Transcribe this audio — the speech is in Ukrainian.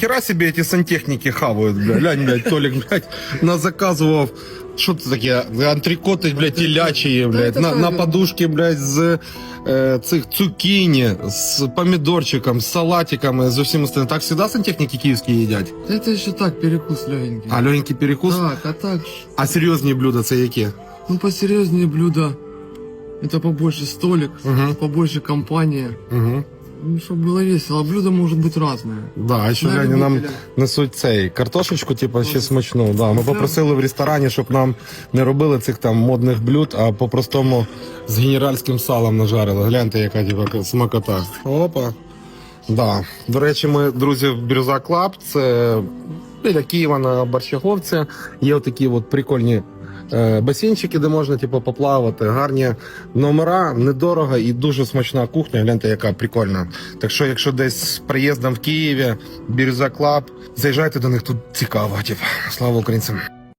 Хера себе эти сантехники хавают, бля. Глянь, блядь, Толик, блядь, назаказував. Що це таке? Антрикоти, блядь, телячі, блядь, це на, на правильно. подушки, блядь, з е, цих цукіні, з помідорчиком, з салатиками, з усім остальним. Так завжди сантехніки київські їдять. Да это еще так, перекус легенький. А легенький перекус? Так, а так, ж, А серйозні блюда це які? ну посерьезнее блюдо. Это побольше столик, Мгм. побольше компания. Угу. Ну, чтобы было весело. А блюда может быть разные. Да, а ще На Лені нам любителя. несуть цей картошечку, типу, ще смачну. Да. Ми попросили в ресторані, щоб нам не робили цих там модних блюд, а по-простому з генеральським салом нажарили. Гляньте, яка типу, смакота. Опа. Да. До речі, ми, друзі, в Бірюза Клаб, це біля Києва на Борщаговці. Є отакі от прикольні е, басейнчики, де можна типу, поплавати. Гарні номера, недорого і дуже смачна кухня. Гляньте, яка прикольна. Так що, якщо десь з приїздом в Києві, Бірюза Клаб, заїжджайте до них тут цікаво. Типу. Слава українцям.